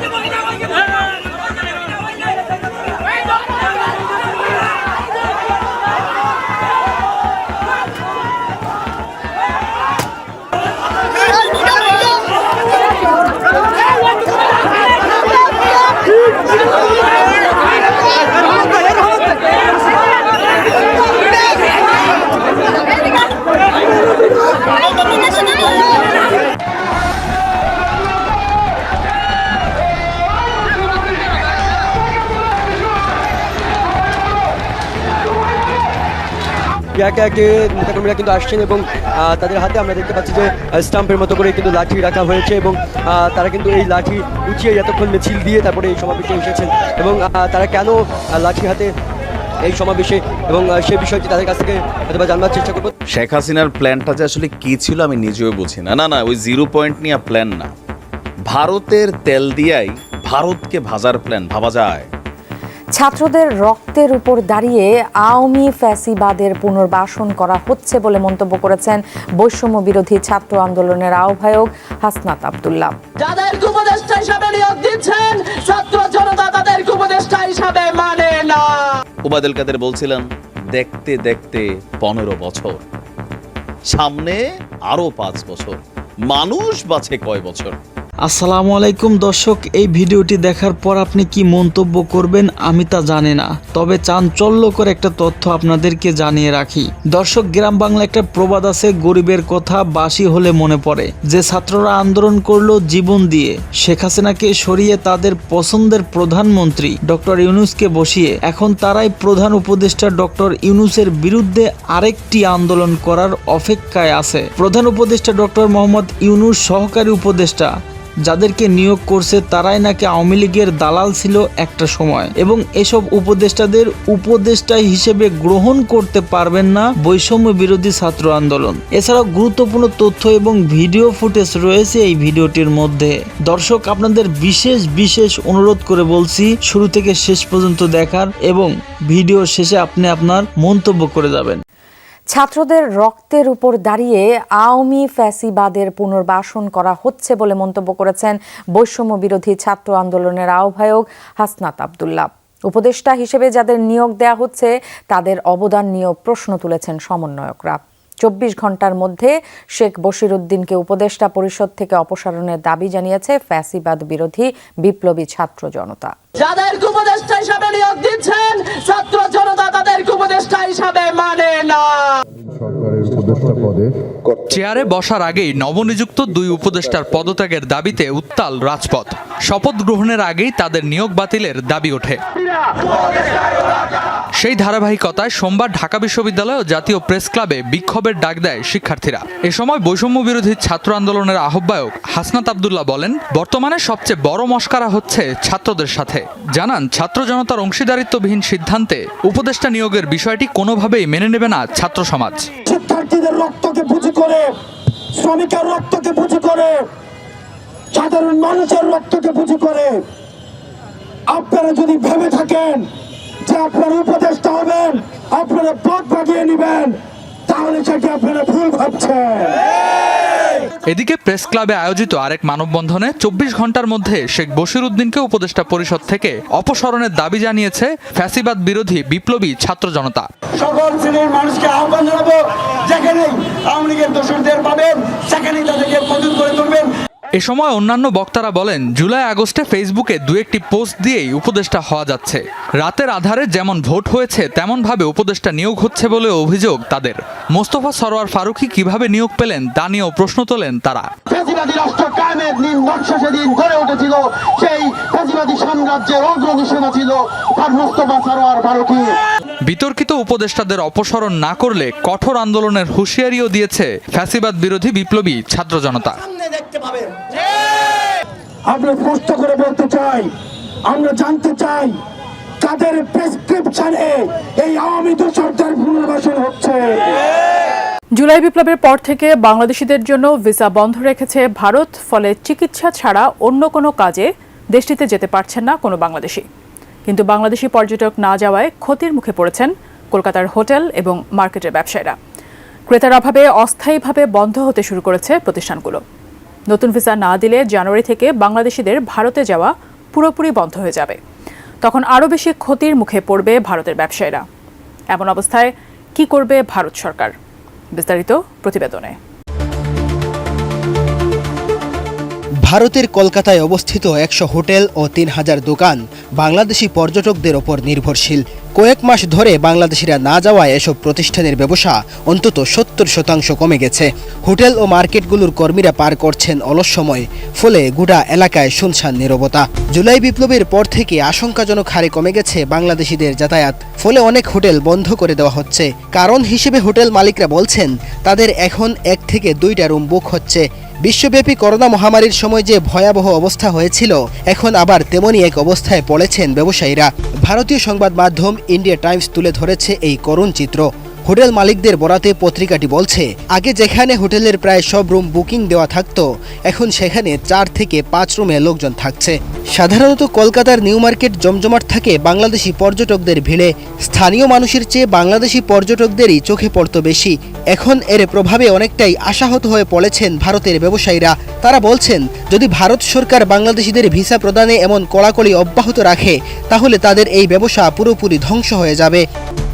Come on. একে একে নেতাকর্মীরা কিন্তু আসছেন এবং তাদের হাতে আমরা দেখতে পাচ্ছি যে স্টাম্পের মতো করে কিন্তু লাঠি রাখা হয়েছে এবং তারা কিন্তু এই লাঠি উঁচিয়ে এতক্ষণ মিছিল দিয়ে তারপরে এই সমাবেশে এসেছেন এবং তারা কেন লাঠি হাতে এই সমাবেশে এবং সে বিষয়টি তাদের কাছ থেকে হয়তো জানবার চেষ্টা করব। শেখ হাসিনার প্ল্যানটা যে আসলে কি ছিল আমি নিজেও বুঝি না। না না, ওই জিরো পয়েন্ট নিয়ে প্ল্যান না। ভারতের তেল দিয়াই ভারতকে ভাজার প্ল্যান ভাবা যায়। ছাত্রদের রক্তের উপর দাঁড়িয়ে আওয়ামী ফ্যাসিবাদের পুনর্বাসন করা হচ্ছে বলে মন্তব্য করেছেন বৈষম্য বিরোধী ছাত্র আন্দোলনের আহ্বায়ক হাসনাত আবদুল্লাহ। যাদেরকে উপদেষ্টা হিসাবে নিয়োগ দিচ্ছেন ছাত্র জনতা তাদেরকে উপদেষ্টা হিসাবে মানে না। ওবায়দুল কাদের বলছিলেন দেখতে দেখতে পনেরো বছর সামনে আরও পাঁচ বছর মানুষ বাঁচে কয় বছর? আসসালামু আলাইকুম দর্শক, এই ভিডিওটি দেখার পর আপনি কি মন্তব্য করবেন আমি তা জানি না। তবে চাঞ্চল্যকর একটা তথ্য আপনাদেরকে জানিয়ে রাখি। দর্শক, গ্রাম বাংলা একটা প্রবাদ আছে, গরিবের কথা বাসি হলে মনে পড়ে। যে ছাত্ররা আন্দোলন করল জীবন দিয়ে, শেখ হাসিনাকে সরিয়ে তাদের পছন্দের প্রধানমন্ত্রী ডক্টর ইউনুসকে বসিয়ে, এখন তারাই প্রধান উপদেষ্টা ডক্টর ইউনুসের বিরুদ্ধে আরেকটি আন্দোলন করার অপেক্ষায় আছে। প্রধান উপদেষ্টা ডক্টর মোহাম্মদ ইউনুস সহকারী উপদেষ্টা যাদেরকে নিয়োগ করছে তারাই নাকি আওয়ামী লীগের দালাল ছিল একটা সময়। এবং এসব উপদেষ্টাদের উপদেষ্টা হিসেবে গ্রহণ করতে পারবেন না বৈষম্য বিরোধী ছাত্র আন্দোলন। এছাড়াও গুরুত্বপূর্ণ তথ্য এবং ভিডিও ফুটেজ রয়েছে এই ভিডিওটির মধ্যে। দর্শক, আপনাদের বিশেষ বিশেষ অনুরোধ করে বলছি, শুরু থেকে শেষ পর্যন্ত দেখার এবং ভিডিও শেষে আপনি আপনার মন্তব্য করে যাবেন। ছাত্রদের রক্তের উপর দাঁড়িয়ে আওয়ামী ফ্যাসিবাদের পুনর্বাসন করা হচ্ছে বলে মন্তব্য করেছেন বৈষম্য বিরোধী ছাত্র আন্দোলনের আহ্বায়ক হাসনাত আবদুল্লাহ। উপদেষ্টা হিসেবে যাদের নিয়োগ দেয়া হচ্ছে, তাদের অবদান নিয়েও প্রশ্ন তুলেছেন সমন্বয়করা। চব্বিশ ঘণ্টার মধ্যে শেখ বশিরুদ্দিনকে উপদেষ্টা পরিষদ থেকে অপসারণের দাবি জানিয়েছে ফ্যাসিবাদ বিরোধী বিপ্লবী ছাত্র জনতা। যাদেরকে উপদেষ্টা হিসাবে নিয়োগ দিচ্ছেন, ছাত্র জনতা তাদেরকে উপদেষ্টা হিসাবে মানে উপদেষ্টা পদে চেয়ারে বসার আগেই নবনিযুক্ত দুই উপদেষ্টার পদত্যাগের দাবিতে উত্তাল রাজপথ। শপথ গ্রহণের আগেই তাদের নিয়োগ বাতিলের দাবি ওঠে। সেই ধারাবাহিকতায় সোমবার ঢাকা বিশ্ববিদ্যালয় ও জাতীয় প্রেস ক্লাবে বিক্ষোভের ডাক দেয় শিক্ষার্থীরা। এ সময় বৈষম্য বিরোধী ছাত্র আন্দোলনের আহ্বায়ক হাসনাত আবদুল্লাহ বলেন, বর্তমানে সবচেয়ে বড় মস্কারা হচ্ছে ছাত্রদের সাথে। জানান, ছাত্র জনতার অংশীদারিত্ববিহীন সিদ্ধান্তে উপদেষ্টা নিয়োগের বিষয়টি কোনোভাবেই মেনে নেবে না ছাত্র সমাজ। শিক্ষার্থীদের রক্তকে পুঁজি করে, শ্রমিকের রক্তকে পুঁজি করে, সাধারণ মানুষের রক্তকে পুঁজি করে। আপনারা যদি ভেবে থাকেন যে আপনারা উপদেষ্টা হবেন, আপনারা পথ ভাগিয়ে নেবেন, তাহলে সেটি আপনারা ভুল ভাবছেন। এদিকে প্রেস ক্লাবে আয়োজিত আরেক মানববন্ধনে চব্বিশ ঘণ্টার মধ্যে শেখ বশিরউদ্দিনকে উপদেষ্টা পরিষদ থেকে অপসরণের দাবি জানিয়েছে ফ্যাসিবাদ বিরোধী বিপ্লবী ছাত্র জনতা। সকল শ্রেণির মানুষকে আহ্বান জানাব, যেখানেই আওয়ামী লীগের দোষরদের পাবেন, সেখানেই তাদেরকে প্রতিরোধ করে তুলবেন। এ সময় অন্যান্য বক্তারা বলেন, জুলাই আগস্টে ফেসবুকে দু একটি পোস্ট দিয়েই উপদেষ্টা হওয়া যাচ্ছে। রাতের আধারে যেমন ভোট হয়েছে, তেমনভাবে উপদেষ্টা নিয়োগ হচ্ছে বলে অভিযোগ তাদের। মোস্তফা সরোয়ার ফারুকি কীভাবে নিয়োগ পেলেন, তা নিয়েও প্রশ্ন তোলেন তারা। সেই সাম্রাজ্যের ছিল তার মোস্তফা সারোয়ার ফারুকি। বিতর্কিত উপদেষ্টাদের অপসারণ না করলে কঠোর আন্দোলনের হুঁশিয়ারিও দিয়েছে ফ্যাসিবাদ বিরোধী বিপ্লবী ছাত্র জনতা। আমরা স্পষ্ট করে বলতে চাই আমরা জানতে চাই কাদের প্রেসক্রিপশনে এই আওয়ামী দোষরদের পুনর্বাসন হচ্ছে। জুলাই বিপ্লবের পর থেকে বাংলাদেশিদের জন্য ভিসা বন্ধ রেখেছে ভারত ফলে চিকিৎসা ছাড়া অন্য কোনো কাজে দেশটিতে যেতে পারছেন না কোনো বাংলাদেশি। কিন্তু বাংলাদেশি পর্যটক না যাওয়ায় ক্ষতির মুখে পড়েছেন কলকাতার হোটেল এবং মার্কেটের ব্যবসায়ীরা। ক্রেতার অভাবে অস্থায়ীভাবে বন্ধ হতে শুরু করেছে প্রতিষ্ঠানগুলো। নতুন ভিসা না দিলে জানুয়ারি থেকে বাংলাদেশিদের ভারতে যাওয়া পুরোপুরি বন্ধ হয়ে যাবে। তখন আরও বেশি ক্ষতির মুখে পড়বে ভারতের ব্যবসায়ীরা। এমন অবস্থায় কি করবে ভারত সরকার? বিস্তারিত প্রতিবেদনে। ভারতের কলকাতায় অবস্থিত একশো হোটেল ও তিন হাজার দোকান বাংলাদেশি পর্যটকদের ওপর নির্ভরশীল। কয়েক মাস ধরে বাংলাদেশিরা না যাওয়ায় এসব প্রতিষ্ঠানের ব্যবসা অন্তত সত্তর শতাংশ কমে গেছে। হোটেল ও মার্কেটগুলোর কর্মীরা পার করছেন অলস সময়, ফলে গোটা এলাকায় শুনশান নীরবতা। জুলাই বিপ্লবের পর থেকে আশঙ্কাজনক হারে কমে গেছে বাংলাদেশিদের যাতায়াত, ফলে অনেক হোটেল বন্ধ করে দেওয়া হচ্ছে। কারণ হিসেবে হোটেল মালিকরা বলছেন, তাদের এখন এক থেকে দুইটা রুম বুক হচ্ছে। বিশ্বব্যাপী করোনা মহামারীর সময় যে ভয়াবহ অবস্থা হয়েছিল, এখন আবার তেমনই এক অবস্থায় পড়েছেন ব্যবসায়ীরা। ভারতীয় সংবাদ মাধ্যম ইন্ডিয়া টাইমস তুলে ধরেছে এই করুণ চিত্র। হোটেল মালিকদের বরাতে পত্রিকাটি বলছে, আগে যেখানে হোটেলের প্রায় সব রুম বুকিং দেওয়া থাকতো, এখন সেখানে চার থেকে পাঁচ রুমে লোকজন থাকছে। সাধারণত কলকাতার নিউ মার্কেট জমজমাট থাকে বাংলাদেশি পর্যটকদের ভিড়ে। স্থানীয় মানুষের চেয়ে বাংলাদেশি পর্যটকদেরই চোখে পড়তো বেশি। এখন এর প্রভাবে অনেকটাই আশাহত হয়ে পড়েছেন ভারতের ব্যবসায়ীরা। তারা বলছেন, যদি ভারত সরকার বাংলাদেশিদের ভিসা প্রদানে এমন কড়াকড়ি অব্যাহত রাখে, তাহলে তাদের এই ব্যবসা পুরোপুরি ধ্বংস হয়ে যাবে।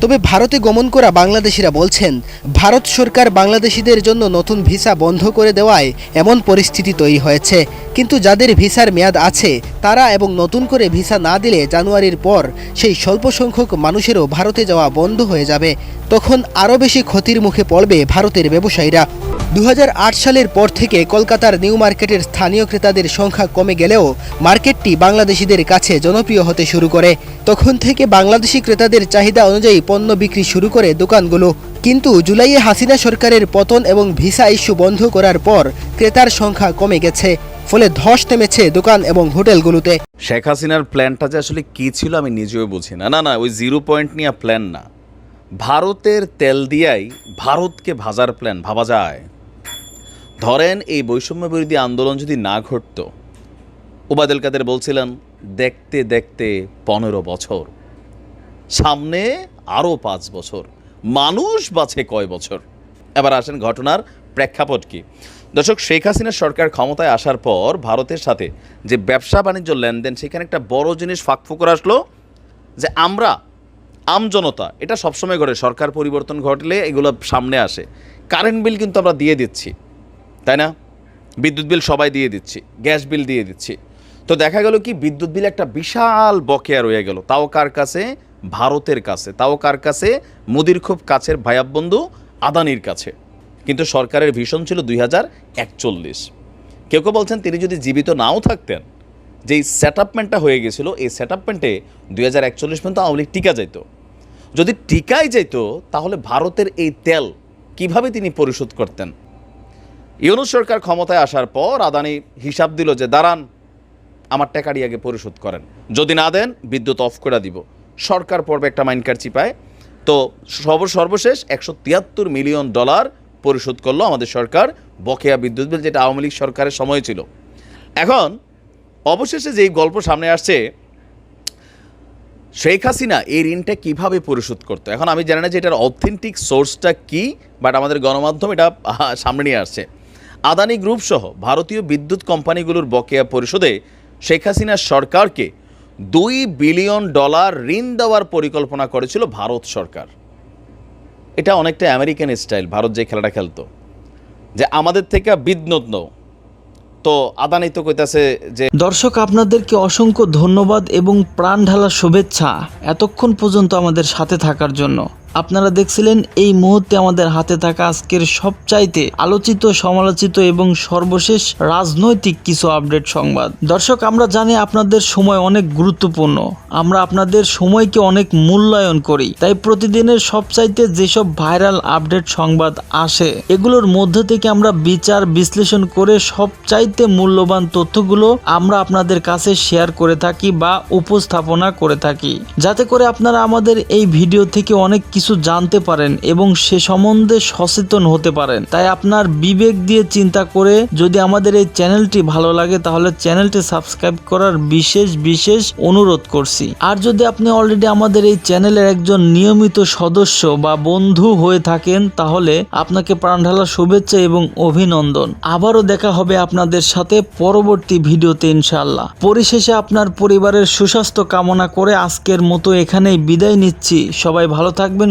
তবে ভারতে গমন করা বাংলাদেশিরা বলছেন, ভারত সরকার বাংলাদেশিদের জন্য নতুন ভিসা বন্ধ করে দেওয়ায় এমন পরিস্থিতি তৈরি হয়েছে। কিন্তু যাদের ভিসার মেয়াদ আছে, তারা এবং নতুন করে ভিসা না দিলে জানুয়ারির পর সেই স্বল্প সংখ্যক মানুষেরও ভারতে যাওয়া বন্ধ হয়ে যাবে। তখন আরও বেশি ক্ষতির মুখে পড়বে ভারতের ব্যবসায়ীরা। দু হাজার আট সালের পর থেকে কলকাতার নিউ মার্কেটের স্থানীয় ক্রেতাদের সংখ্যা কমে গেলেও মার্কেটটি বাংলাদেশিদের কাছে জনপ্রিয় হতে শুরু করে। তখন থেকে বাংলাদেশি ক্রেতাদের চাহিদা অনুযায়ী পণ্য বিক্রি শুরু করে দোকানগুলো। কিন্তু জুলাইয়ে হাসিনা সরকারের পতন এবং ভিসা ইস্যু বন্ধ করার পর ক্রেতার সংখ্যা কমে গেছে, ফলে ধস নেমেছে দোকান এবং হোটেলগুলোতে। শেখ হাসিনার প্ল্যানটা যে আসলে কী ছিল আমি নিজেও বুঝি না। না না, ওই জিরো পয়েন্ট নিয়ে প্ল্যান না। ভারতের তেল দিয়াই ভারতকে ভাজার প্ল্যান, ভাবা যায়। ধরেন এই বৈষম্য বিরোধী আন্দোলন যদি না ঘটতো, ওবায়দুল কাদের বলছিলেন, দেখতে দেখতে পনেরো বছর, সামনে আরও পাঁচ বছর, মানুষ বাঁচে কয় বছর? এবার আসেন ঘটনার প্রেক্ষাপট কি। দর্শক, শেখ হাসিনা সরকার ক্ষমতায় আসার পর ভারতের সাথে যে ব্যবসা বাণিজ্য লেনদেন, সেখানে একটা বড় জিনিস ফাঁকফুকর আসলো, যে আমরা আমজনতা এটা সবসময় ঘটে। সরকার পরিবর্তন ঘটলে এগুলো সামনে আসে। কারেন্ট বিল কিন্তু আমরা দিয়ে দিচ্ছি। তাই না? বিদ্যুৎ বিল সবাই দিয়ে দিচ্ছি, গ্যাস বিল দিয়ে দিচ্ছি। তো দেখা গেল কি, বিদ্যুৎ বিল একটা বিশাল বকেয়া রয়ে গেল। তাও কার কাছে? ভারতের কাছে। তাও কার কাছে? মোদির খুব কাছের ভায়াবন্ধু আদানির কাছে। কিন্তু সরকারের ভীষণ ছিল দুই হাজার একচল্লিশ। কেউ কেউ বলছেন তিনি যদি জীবিত নাও থাকতেন, যেই সেট আপমেন্টটা হয়ে গেছিল, এই সেট আপমেন্টে দুই হাজার একচল্লিশ পর্যন্ত আওয়ামী লীগ টিকা যাইতো। যদি টিকাই যাইতো, তাহলে ভারতের এই তেল কীভাবে তিনি পরিশোধ করতেন? ইউনুস সরকার ক্ষমতায় আসার পর আদানি হিসাব দিল যে, দাঁড়ান, আমার টাকাটি আগে পরিশোধ করেন। যদি না দেন, বিদ্যুৎ অফ করে দিব। সরকার পর্বে একটা মাইনকার চিপায়। তো সর্ব, সর্বশেষ একশো তিয়াত্তর মিলিয়ন ডলার পরিশোধ করল আমাদের সরকার, বকেয়া বিদ্যুৎ বিল, যেটা আওয়ামী লীগ সরকারের সময় ছিল। এখন, অবশেষে যেই গল্প সামনে আসছে, শেখ হাসিনা এই ঋণটা কীভাবে পরিশোধ করতো? এখন আমি জানি না যে এটার অথেন্টিক সোর্সটা কি বাট আমাদের গণমাধ্যম এটা সামনে নিয়ে আসছে। আদানি গ্রুপ সহ ভারতীয় বিদ্যুৎ কোম্পানিগুলোর বকেয়া পরিশোধে শেখ হাসিনার সরকারকে দুই বিলিয়ন ডলার ঋণ দেওয়ার পরিকল্পনা করেছিল ভারত সরকার। এটা অনেকটা আমেরিকান স্টাইল, ভারত যে খেলাটা খেলতো। যে আমাদের থেকে বিদ্যুৎ নও তো আদানি তো কইতাছে যে দর্শক, আপনাদেরকে অসংখ্য ধন্যবাদ এবং প্রাণ ঢালা শুভেচ্ছা এতক্ষণ পর্যন্ত আমাদের সাথে থাকার জন্য। আপনারা দেখছিলেন এই মুহূর্তে আমাদের হাতে থাকা আজকের সবচাইতে আলোচিত, সমালোচিত এবং সর্বশেষ রাজনৈতিক কিছু আপডেট সংবাদ। দর্শক, আমরা জানি আপনাদের সময় অনেক গুরুত্বপূর্ণ। আমরা আপনাদের সময়কে অনেক মূল্যায়ন করি। তাই প্রতিদিনের সবচাইতে যেসব ভাইরাল আপডেট সংবাদ আসে, এগুলোর মধ্যে থেকে আমরা বিচার বিশ্লেষণ করে সবচাইতে মূল্যবান তথ্যগুলো আমরা আপনাদের কাছে শেয়ার করে থাকি বা উপস্থাপনা করে থাকি। যাতে করে আপনারা আমাদের এই ভিডিও থেকে অনেক কিছু কিছু জানতে পারেন এবং সে সম্বন্ধে সচেতন হতে পারেন। তাই আপনার বিবেক দিয়ে চিন্তা করে যদি আমাদের এই চ্যানেলটি ভালো লাগে, তাহলে চ্যানেলটি সাবস্ক্রাইব করার বিশেষ বিশেষ অনুরোধ করছি। আর যদি আপনি অলরেডি আমাদের এই চ্যানেলের একজন নিয়মিত সদস্য বা বন্ধু হয়ে থাকেন, তাহলে আপনাকে প্রাণঢালা শুভেচ্ছা এবং অভিনন্দন। আবারও দেখা হবে আপনাদের সাথে পরবর্তী ভিডিওতে ইনশাআল্লাহ। পরিশেষে আপনার পরিবারের সুস্বাস্থ্য কামনা করে আজকের মতো এখানেই বিদায় নিচ্ছি। সবাই ভালো থাকবেন